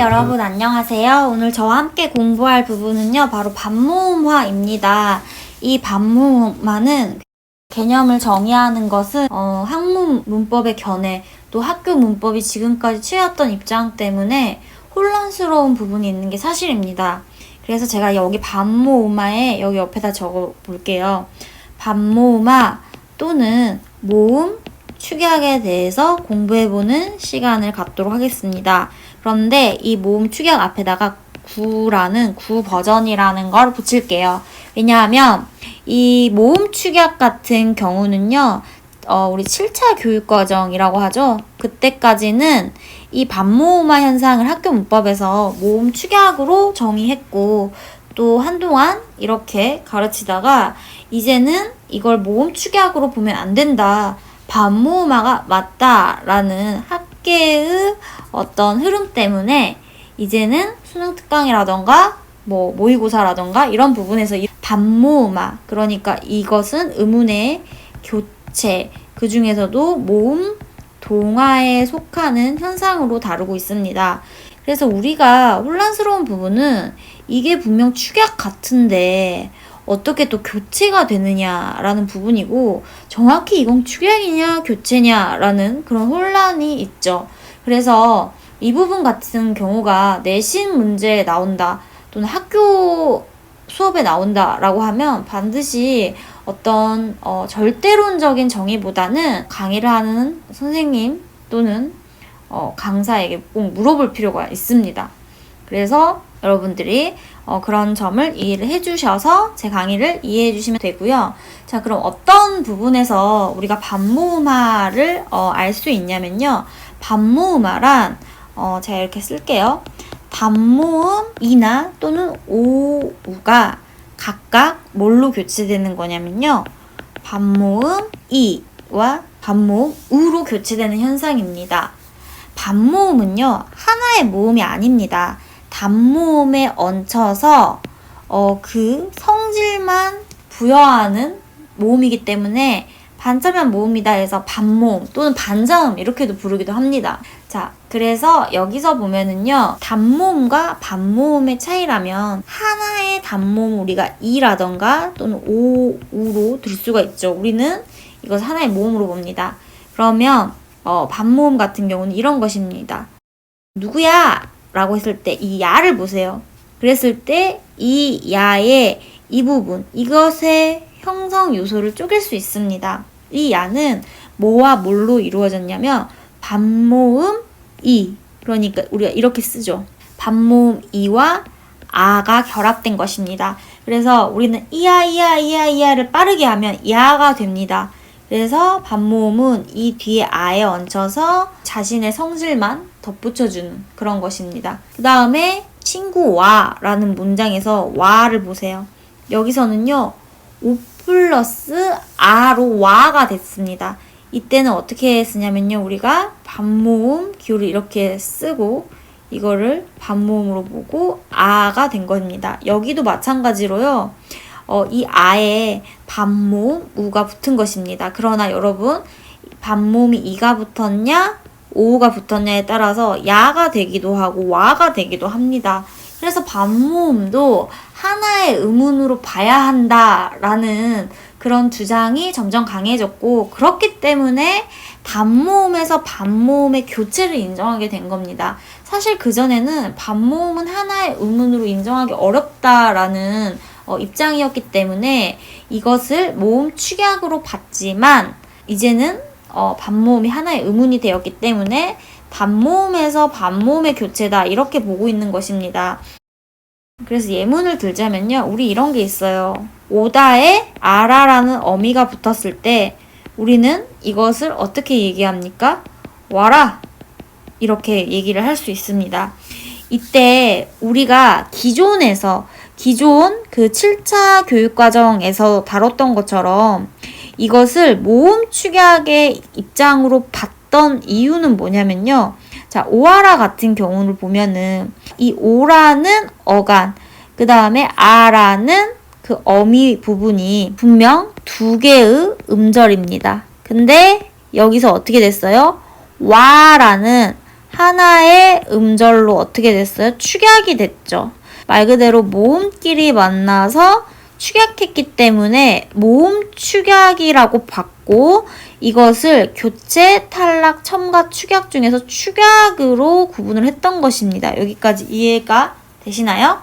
네, 여러분 안녕하세요. 오늘 저와 함께 공부할 부분은요, 바로 반모음화입니다. 이 반모음화는 개념을 정의하는 것은 어, 학문 문법의 견해, 또 학교 문법이 지금까지 취해왔던 입장 때문에 혼란스러운 부분이 있는 게 사실입니다. 그래서 제가 여기 반모음화에 여기 옆에다 적어 볼게요. 반모음화 또는 모음, 축약에 대해서 공부해보는 시간을 갖도록 하겠습니다. 그런데 이 모음 축약 앞에다가 구라는 구 버전이라는 걸 붙일게요. 왜냐하면 이 모음 축약 같은 경우는요, 어, 우리 7차 교육과정이라고 하죠. 그때까지는 이 반모음화 현상을 학교 문법에서 모음 축약으로 정의했고, 또 한동안 이렇게 가르치다가 이제는 이걸 모음 축약으로 보면 안 된다. 반모음화가 맞다라는 학 계의 어떤 흐름 때문에 이제는 수능 특강이라던가 뭐 모의고사라던가 이런 부분에서 이 반모음화 그러니까 이것은 의문의 교체 그 중에서도 모음 동화에 속하는 현상으로 다루고 있습니다. 그래서 우리가 혼란스러운 부분은 이게 분명 축약 같은데 어떻게 또 교체가 되느냐라는 부분이고 정확히 이건 축약이냐 교체냐라는 그런 혼란이 있죠. 그래서 이 부분 같은 경우가 내신 문제에 나온다 또는 학교 수업에 나온다라고 하면 반드시 어떤 어, 절대론적인 정의보다는 강의를 하는 선생님 또는 어, 강사에게 꼭 물어볼 필요가 있습니다. 그래서 여러분들이 어, 그런 점을 이해를 해주셔서 제 강의를 이해해 주시면 되고요. 자, 그럼 어떤 부분에서 우리가 반모음화를 어, 알 수 있냐면요. 반모음화란 어, 제가 이렇게 쓸게요. 단모음이나 또는 오우가 각각 뭘로 교체되는 거냐면요. 반모음 이와 반모음 우로 교체되는 현상입니다. 반모음은요, 하나의 모음이 아닙니다. 단모음에 얹혀서 어, 그 성질만 부여하는 모음이기 때문에 반자면 모음이다 해서 반모음 또는 반자음 이렇게도 부르기도 합니다. 자, 그래서 여기서 보면은요, 단모음과 반모음의 차이라면 하나의 단모음 우리가 이라던가 또는 오 우로 들 수가 있죠. 우리는 이것 하나의 모음으로 봅니다. 그러면 어, 반모음 같은 경우는 이런 것입니다. 누구야? 라고 했을 때 이 야를 보세요. 그랬을 때 이 야의 이 부분, 이것의 형성 요소를 쪼갤 수 있습니다. 이 야는 뭐와 뭘로 이루어졌냐면 반모음 이. 그러니까 우리가 이렇게 쓰죠. 반모음 이와 아가 결합된 것입니다. 그래서 우리는 이야 이야 이야 이야를 빠르게 하면 야가 됩니다. 그래서 반모음은 이 뒤에 아에 얹혀서 자신의 성질만 덧붙여주는 그런 것입니다. 그 다음에 친구와 라는 문장에서 와를 보세요. 여기서는요, 오 플러스 아로 와가 됐습니다. 이때는 어떻게 쓰냐면요, 우리가 반모음 기호를 이렇게 쓰고 이거를 반모음으로 보고 아가 된 겁니다. 여기도 마찬가지로요. 어, 이 아에 반모음 우가 붙은 것입니다. 그러나 여러분 반모음이 이가 붙었냐 오가 붙었냐에 따라서 야가 되기도 하고 와가 되기도 합니다. 그래서 반모음도 하나의 의문으로 봐야 한다라는 그런 주장이 점점 강해졌고 그렇기 때문에 단모음에서 반모음의 교체를 인정하게 된 겁니다. 사실 그전에는 반모음은 하나의 의문으로 인정하기 어렵다라는 어, 입장이었기 때문에 이것을 모음 축약으로 봤지만 이제는 어, 반모음이 하나의 의문이 되었기 때문에 단모음에서 반모음의 교체다 이렇게 보고 있는 것입니다. 그래서 예문을 들자면요. 우리 이런 게 있어요. 오다에 아라라는 어미가 붙었을 때 우리는 이것을 어떻게 얘기합니까? 와라! 이렇게 얘기를 할 수 있습니다. 이때 우리가 기존에서 기존 그 7차 교육과정에서 다뤘던 것처럼 이것을 모음 축약의 입장으로 봤던 이유는 뭐냐면요. 자, 오아라 같은 경우를 보면은 이 오라는 어간, 그 다음에 아라는 그 어미 부분이 분명 두 개의 음절입니다. 근데 여기서 어떻게 됐어요? 와라는 하나의 음절로 어떻게 됐어요? 축약이 됐죠. 말 그대로 모음끼리 만나서 축약했기 때문에 모음 축약이라고 봤고 이것을 교체, 탈락, 첨가, 축약 중에서 축약으로 구분을 했던 것입니다. 여기까지 이해가 되시나요?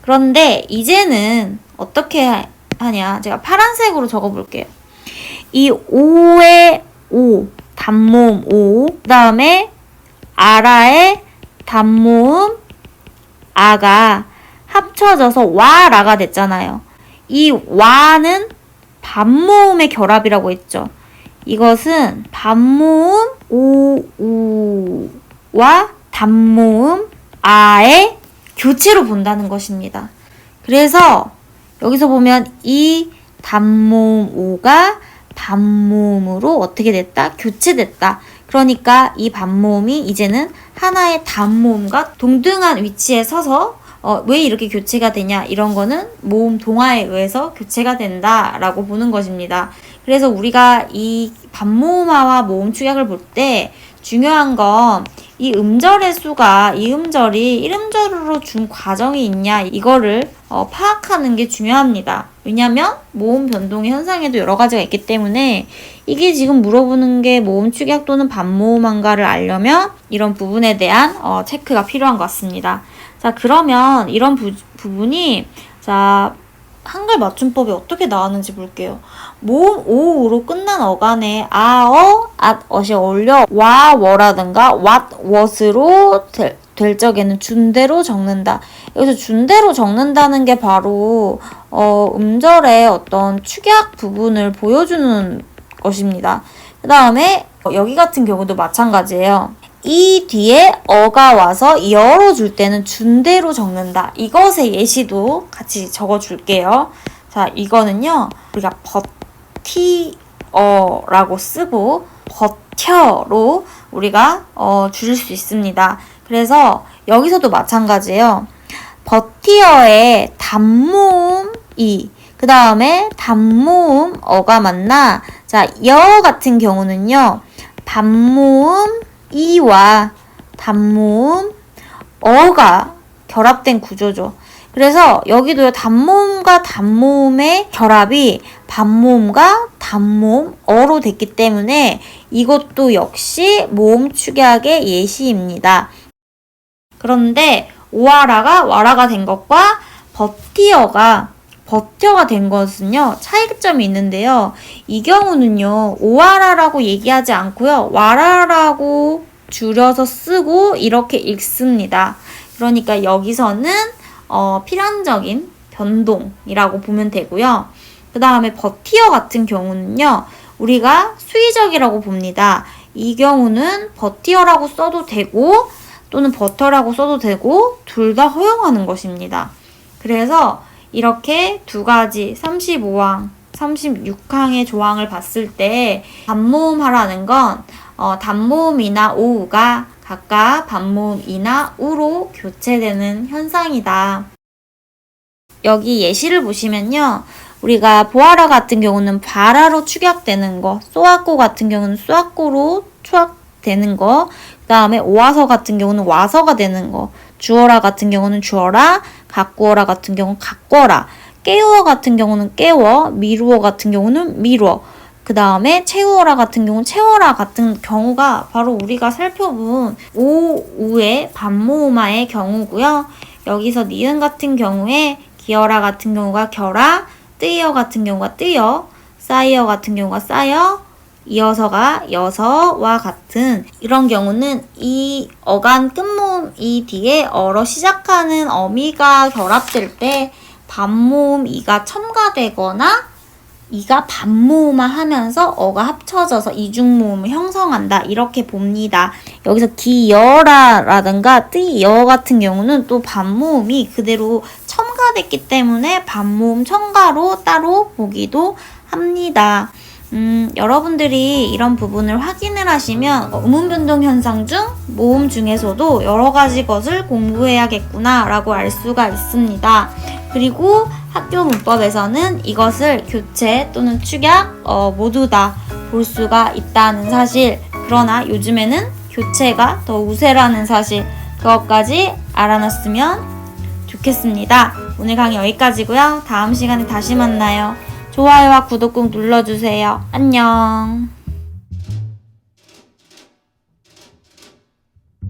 그런데 이제는 어떻게 하- 하냐? 제가 파란색으로 적어볼게요. 이 오의 오, 단모음 오, 그 다음에 아라의 단모음 아가 합쳐져서 와라가 됐잖아요. 이 와는 반모음의 결합이라고 했죠. 이것은 반모음 오우와 단모음 아의 교체로 본다는 것입니다. 그래서 여기서 보면 이 단모음 오가 반모음으로 어떻게 됐다? 교체됐다. 그러니까 이 반모음이 이제는 하나의 단모음과 동등한 위치에 서서 어, 왜 이렇게 교체가 되냐 이런 거는 모음 동화에 의해서 교체가 된다라고 보는 것입니다. 그래서 우리가 이 반모음화와 모음 축약을 볼 때 중요한 건 이 음절의 수가 이 음절이 1음절으로 준 과정이 있냐 이거를 어, 파악하는 게 중요합니다. 왜냐하면 모음 변동의 현상에도 여러 가지가 있기 때문에 이게 지금 물어보는 게 모음 축약 또는 반모음한가를 알려면 이런 부분에 대한 어, 체크가 필요한 것 같습니다. 자 그러면 이런 부, 부분이 자 한글 맞춤법이 어떻게 나왔는지 볼게요. 모음 오우로 끝난 어간에 아어, 앗엇이 어울려 와, 워라든가 what, what으로 될, 될 적에는 준대로 적는다. 여기서 준대로 적는다는 게 바로 어, 음절의 어떤 축약 부분을 보여주는 것입니다. 그 다음에 여기 같은 경우도 마찬가지예요. 이 뒤에 어가 와서 열어줄 때는 준대로 적는다. 이것의 예시도 같이 적어줄게요. 자, 이거는요, 우리가 버티어라고 쓰고, 버텨로 우리가 어, 줄일 수 있습니다. 그래서 여기서도 마찬가지예요. 버티어의 단모음이, 그 다음에 단모음 어가 만나, 자, 여 같은 경우는요, 반모음 이와 단모음 어가 결합된 구조죠. 그래서 여기도요 단모음과 단모음의 결합이 반모음과 단모음 어로 됐기 때문에 이것도 역시 모음 축약의 예시입니다. 그런데 오와라가 와라가 된 것과 버티어가 버텨가 된 것은요 차이점이 있는데요. 이 경우는요 오와라라고 얘기하지 않고요 와라라고 줄여서 쓰고 이렇게 읽습니다. 그러니까 여기서는 어, 필연적인 변동이라고 보면 되고요. 그 다음에 버티어 같은 경우는요 우리가 수의적이라고 봅니다. 이 경우는 버티어라고 써도 되고 또는 버터라고 써도 되고 둘 다 허용하는 것입니다. 그래서 이렇게 두 가지 35항, 36항의 조항을 봤을 때 반모음하라는 건 어, 단모음이나 오우가 각각 반모음이나 우로 교체되는 현상이다. 여기 예시를 보시면요. 우리가 보아라 같은 경우는 바라로 축약되는 거, 쏘아꼬 같은 경우는 쏘아꼬로 축약되는 거, 그 다음에 오아서 같은 경우는 와서가 되는 거, 주어라 같은 경우는 주어라, 갖고어라 같은 경우는 갖고어라, 깨우어 같은 경우는 깨워, 미루어 같은 경우는 미루어, 그 다음에 채우어라 같은 경우는 채워라 같은 경우가 바로 우리가 살펴본 오 우의 반모음화의 경우고요. 여기서 니은 같은 경우에 기어라 같은 경우가 겨라, 뜨이어 같은 경우가 뜨여, 쌓이어 같은 경우가 쌓여, 이어서가 여서와 같은 이런 경우는 이 어간 끝모음 이 뒤에 어로 시작하는 어미가 결합될 때 반모음 이가 첨가되거나 이가 반모음화 하면서 어가 합쳐져서 이중모음을 형성한다. 이렇게 봅니다. 여기서 기여라라든가 뜨여 같은 경우는 또 반모음이 그대로 첨가됐기 때문에 반모음 첨가로 따로 보기도 합니다. 음, 여러분들이 이런 부분을 확인을 하시면 음운 변동 현상 중 모음 중에서도 여러 가지 것을 공부해야겠구나라고 알 수가 있습니다. 그리고 학교 문법에서는 이것을 교체 또는 축약 어, 모두 다 볼 수가 있다는 사실. 그러나 요즘에는 교체가 더 우세라는 사실. 그것까지 알아놨으면 좋겠습니다. 오늘 강의 여기까지고요. 다음 시간에 다시 만나요. 좋아요와 구독 꾹 눌러주세요. 안녕.